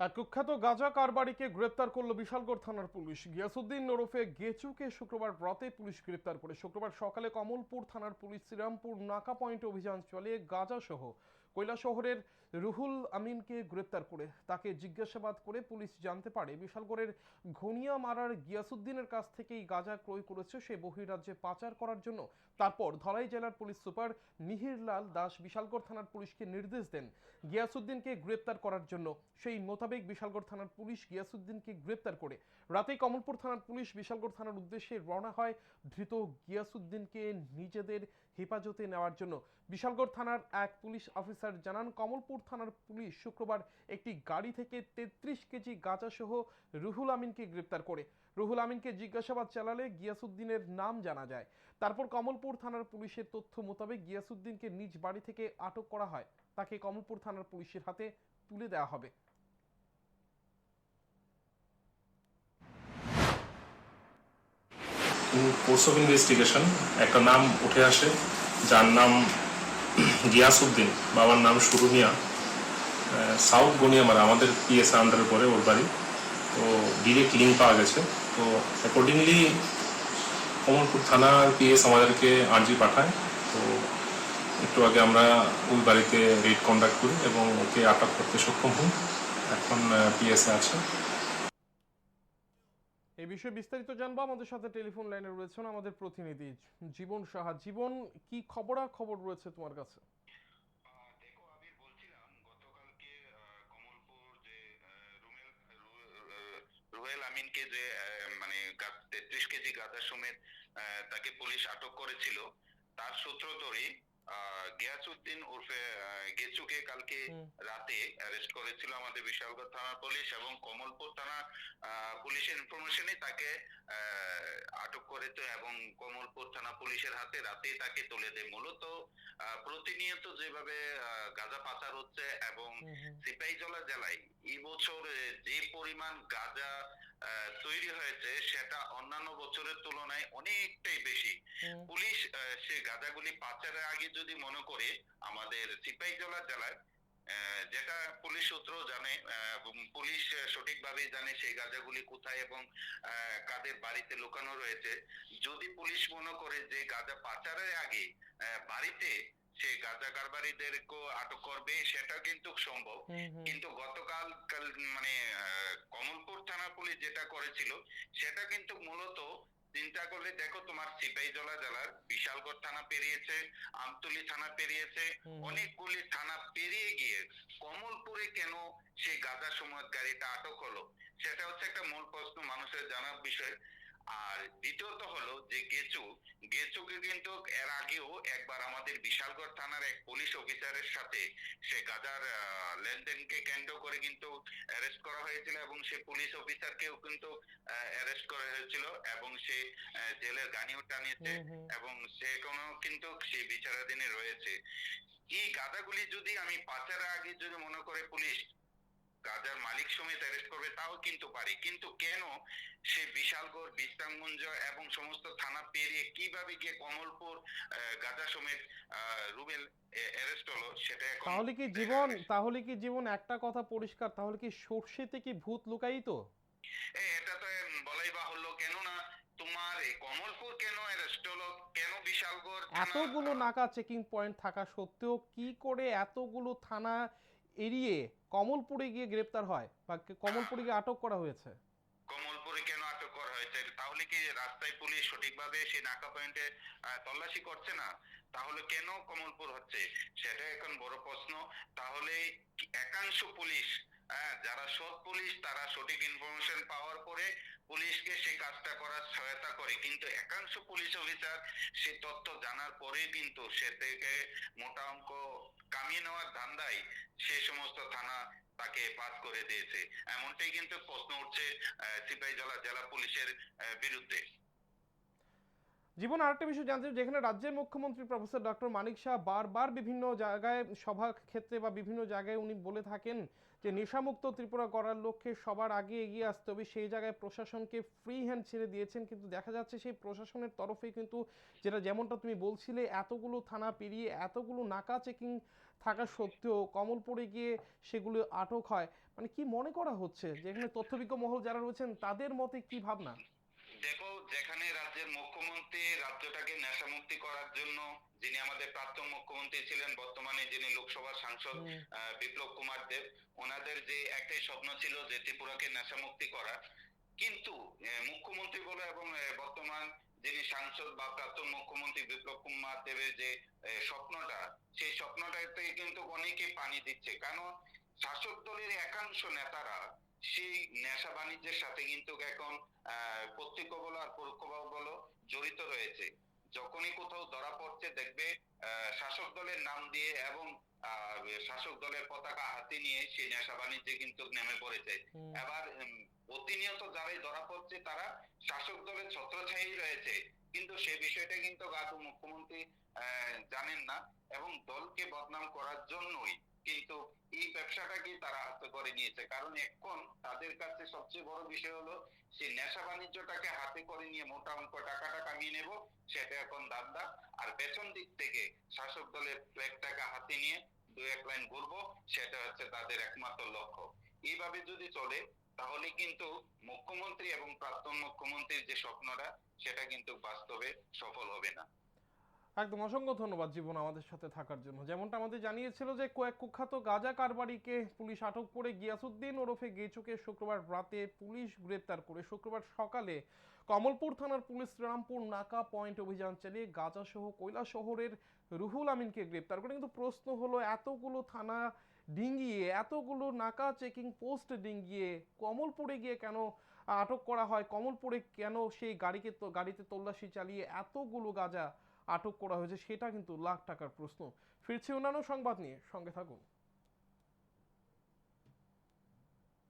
এক কুখ্যাত গাঁজা কারবারিকে গ্রেপ্তার করল বিশালগড় থানার পুলিশ। গিয়াসুদ্দিন ওরফে গেচুকে শুক্রবার রাতে পুলিশ গ্রেপ্তার করে। শুক্রবার সকালে কমলপুর থানার পুলিশ শ্রীরামপুর নাকা পয়েন্টে অভিযান চালিয়ে গাঁজা সহ শহরের রুহুল আমিনকে গ্রেপ্তার করে। তাকে জিজ্ঞাসাবাদ করে পুলিশ জানতে পারে বিশালগড়ের ঘনিয়া মারার গিয়াসুদ্দিনের কাছ থেকেই গাঁজা ক্রয় করেছে সে বহিরাজ্যে পাচার করার জন্য। তারপর ধলাই জেলার পুলিশ সুপার মিহির লাল দাস বিশালগড় থানার পুলিশকে নির্দেশ দেন গিয়াসুদ্দিনকে গ্রেপ্তার করার জন্য। সেই মোতাবেক বিশালগড় থানার পুলিশ গিয়াসুদ্দিনকে গ্রেপ্তার করে। রাতেই কমলপুর থানার পুলিশ বিশালগড় থানার উদ্দেশ্যে রওনা হয় ধৃত গিয়াসুদ্দিনকে নিজেদের হেফাজতে নেওয়ার জন্য। বিশালগড় থানার এক পুলিশ অফিসার জানান, কমলপুর থানার পুলিশ শুক্রবার একটি গাড়ি থেকে তেত্রিশ কেজি গাঁজা সহ রুহুল আমিনকে গ্রেপ্তার করে। রুহুল আমিনকে জিজ্ঞাসাবাদ চালালে গিয়াসুদ্দিনের নাম জানা যায়। তারপর কমলপুর থানার পুলিশের তথ্য মোতাবেক গিয়াসুদ্দিনকে নিজ বাড়ি থেকে আটক করা হয়। তাকে কমলপুর থানার পুলিশের হাতে তুলে দেওয়া হবে। কোর্স অফ ইনভেস্টিগেশন একটা নাম উঠে আসে, যার নাম গিয়াসউদ্দিন, বাবার নাম সুরুমিয়া। সাউথ গনিয়ামারা, আমাদের পিএস আন্ডারে পরে ওর বাড়ি। তো ডিরেক্ট লিঙ্ক পাওয়া গেছে। তো অ্যাকর্ডিংলি কমলপুর থানার পিএস আমাদেরকে আর্জি পাঠায়। তো একটু আগে আমরা ওই বাড়িতে রেড কন্ডাক্ট করি এবং ওকে আটক করতে সক্ষম হই। এখন পিএসএ আছে। এই বিষয়ে বিস্তারিত জানব। আমাদের সাথে টেলিফোন লাইনে রয়েছেন আমাদের প্রতিনিধি জীবন সাহা। জীবন, কি খবরা খবর রয়েছে তোমার কাছে? দেখো বলছিলাম, গতকালকে কমলপুর যে রুহেল আমিনকে যে মানে তেত্রিশ কেজি গাঁজা সমেত তাকে পুলিশ আটক করেছিল, তার সূত্র ধরে গিয়াসউদ্দিন আহ, গেচুকে কালকে। রাতে অ্যারেস্ট করেছিল আমাদের বিশালগড় থানার পুলিশ এবং কমলপুর থানা পুলিশের ইনফরমেশনে তাকে আটক করেছে এবং কমলপুর থানা পুলিশের হাতে রাতেই তাকে তুলে দেয় মূলত প্রতিনিয়ত যেভাবে গাঁজা পাচার হচ্ছে এবং সিপাহীজলা জেলায় এই বছর যে পরিমাণ গাঁজা তৈরি হয়েছে সেটা অন্যান্য বছরের তুলনায় অনেকটাই বেশি। পুলিশ সে গাঁজাগুলি পাচারের আগে যদি মনে করে আমাদের সিপাহীজলা জেলায় আহ, যেটা পুলিশ সূত্র জানে পুলিশ সঠিকভাবে জানে সেই গাঁজাগুলি কোথায় এবং আহ, কাদের বাড়িতে লুকানো রয়েছে যদি পুলিশ মনে করে যে গাঁজা পাচারের আগে আহ, বাড়িতে সে গাঁজা কারবারিদেরকেও আটক করবে সেটা কিন্তু সম্ভব। কিন্তু গতকাল মানে কমলপুর থানা পুলিশ যেটা করেছিল সেটা কিন্তু মূলত চিন্তা করলে দেখো তোমার সিপাহীজলা জেলার বিশালগড় থানা পেরিয়েছে আমতলি থানা পেরিয়েছে অনেকগুলি থানা পেরিয়ে গিয়ে কমলপুরে কেন সেই গাঁজা সময় গাড়িটা আটক হলো? সেটা হচ্ছে একটা মূল প্রশ্ন মানুষের জানার বিষয়। আর দ্বিতীয়ত হলো যে গেচু গেচুকে কিন্তু এর আগেও একবার আমাদের বিশালগড় থানার এক পুলিশ অফিসারের সাথে সে গাজার লেনদেনকে কেন্দ্র করে কিন্তু অ্যারেস্ট করা হয়েছিল এবং সে পুলিশ অফিসারকেও কিন্তু অ্যারেস্ট করা হয়েছিল এবং সে জেলের গানিও টানিয়েছে এবং সে কোনো কিন্তু সে বিচারাধীনে রয়েছে। এই গাঁদাগুলি যদি আমি পাচারের আগে যদি মনে করে পুলিশ গাজার মালিক সমেত অ্যারেস্ট করবে তাও কিন্তু পারি। কিন্তু কেন সে বিশালগড় বিশ্রামগঞ্জ এবং সমস্ত থানা পেরিয়ে কীভাবে গিয়ে কমলপুর গাজা সমেত রুবেল অ্যারেস্ট হলো সেটা তাহলে কি জীবন তাহলে কি জীবন একটা কথা পরিষ্কার তাহলে কি সর্ষেতে কি ভূত লুকাই তো এটা তো বলাই বাহুল্য। কেননা তোমার কমলপুর কেন অ্যারেস্ট হলো? কেন বিশালগড় এতগুলো নাকা চেকিং পয়েন্ট থাকা সত্ত্বেও কি করে এতগুলো থানা এড়িয়ে কমলপুরে গিয়ে গ্রেপ্তার হয় বা কমলপুরে গিয়ে আটক করা হয়েছে? কমলপুরে কেন আটক করা হয়েছে? তাহলে কি রাস্তায় পুলিশ সঠিকভাবে সেই নাকা পয়েন্টে তল্লাশি করছে না? তাহলে কেন কমলপুর হচ্ছে? সেটা এখন বড় প্রশ্ন। তাহলে একাংশ পুলিশ হ্যাঁ, যারা সৎ পুলিশ তারা সঠিক ইনফরমেশন পাওয়ার পরে পুলিশকে সেই কাজটা করার সহায়তা করে। কিন্তু একাংশ পুলিশ অফিসার সে তথ্য জানার পরে কিন্তু সে থেকে মোটা অঙ্ক কামিয়ে নেওয়ার ধান্দায় সে সমস্ত থানা তাকে পাস করে দিয়েছে। এমনটাই কিন্তু প্রশ্ন উঠছে সিপাহীজলা জেলা পুলিশের বিরুদ্ধে। জীবন আরেকটা বিষয় জানতে যেখানে রাজ্যের মুখ্যমন্ত্রী প্রফেসর ডক্টর মানিক শাহ বারবার বিভিন্ন জায়গায় সভা ক্ষেত্রে বা বিভিন্ন জায়গায় উনি বলে থাকেন যে নেশামুক্ত ত্রিপুরা করার লক্ষ্যে সবার আগে এগিয়ে আসতে হবে। সেই জায়গায় প্রশাসনকে ফ্রি হ্যান্ড ছেড়ে দিয়েছেন, কিন্তু দেখা যাচ্ছে সেই প্রশাসনের তরফে কিন্তু যেটা যেমনটা তুমি বলছিলে, এতগুলো থানা পেরিয়ে এতগুলো নাকা চেকিং থাকা সত্ত্বেও কমলপুরে গিয়ে সেগুলো আটক হয়। মানে কি মনে করা হচ্ছে? যেখানে তথ্যবিজ্ঞ মহল যারা রয়েছেন, তাদের মতে কি ভাবনা? দেখো, যেখানে রাজ্যের মুখ্যমন্ত্রী রাজ্যটাকে নেশামুক্তি করার জন্য যিনি আমাদের প্রাক্তন মুখ্যমন্ত্রী ছিলেন বর্তমানে যিনি লোকসভার সাংসদ বিপ্লব কুমার দেব ওনাদের যে একটাই স্বপ্ন ছিল যে ত্রিপুরাকে নেশামুক্তি করা। কিন্তু মুখ্যমন্ত্রী বলে এবং বর্তমান যিনি সাংসদ বা প্রাক্তন মুখ্যমন্ত্রী বিপ্লব কুমার দেবের যে স্বপ্নটা সেই স্বপ্নটাতে কিন্তু অনেকে পানি দিচ্ছে। কারণ শাসক দলের একাংশ নেতারা সেই নেশা বাণিজ্যের সাথে কিন্তু এখন প্রত্যক্ষ বলো আর পরোক্ষ বলো জড়িত রয়েছে। যখনই কোথাও ধরা পড়ছে দেখবে শাসক দলের নাম দিয়ে এবং শাসক দলের পতাকা হাতে নিয়ে সেই নেশা বাণিজ্যে কিন্তু নেমে পড়েছে। এবার প্রতিনিয়ত যারাই ধরা পড়ছে তারা শাসক দলের ছত্রছায়াই রয়েছে। কিন্তু সে বিষয়টা কিন্তু গাতু মুখ্যমন্ত্রী আহ, জানেন না এবং দলকে বদনাম করার জন্যই কিন্তু এই ব্যবসাটাকে তারা হাতে করে নিয়েছে। কারণ এখন তাদের কাছে সবচেয়ে বড় বিষয় হলো সেই নেশা বাণিজ্যটাকে হাতে করে নিয়ে মোটা অঙ্ক টাকাটা কামিয়ে নেব, সেটা এখন দাদা আর পেছন দিক থেকে শাসক দলের ফ্ল্যাগটাকে হাতে নিয়ে দু এক লাইন ঘুরবো, সেটা হচ্ছে তাদের একমাত্র লক্ষ্য। এইভাবে যদি চলে, তাহলে কিন্তু মুখ্যমন্ত্রী এবং প্রাক্তন মুখ্যমন্ত্রীর যে স্বপ্নটা, সেটা কিন্তু বাস্তবে সফল হবে না। একদম অসংখ্য ধন্যবাদ জীবন আমাদের সাথে থাকার জন্য। যেমনটা আমাদের জানিয়েছিল যে, কয়েক কুখ্যাত গাজা কারবারিকে পুলিশ আটক করে গিয়াসুদ্দিন ওরফে গেচুকে শুক্রবার রাতে পুলিশ গ্রেপ্তার করে শুক্রবার সকালে কমলপুর থানার পুলিশ শ্রীরামপুর নাকা পয়েন্ট অভিযান চালিয়ে গাজা সহ কৈলা শহরের রুহুল আমিনকে গ্রেপ্তার করে। কিন্তু প্রশ্ন হলো, এতগুলো থানা ডিঙ্গিয়ে, এতগুলো নাকা চেকিং পোস্ট ডিঙ্গিয়ে কমলপুরে গিয়ে কেন আটক করা হয়? কমলপুরে কেন সেই গাড়িকে গাড়িতে তল্লাশি চালিয়ে এতগুলো গাজা আটক করা হয়েছে সেটা কিন্তু লাখ টাকার প্রশ্ন। ফিরছি অন্যান্য সংবাদ নিয়ে সঙ্গে থাকুন।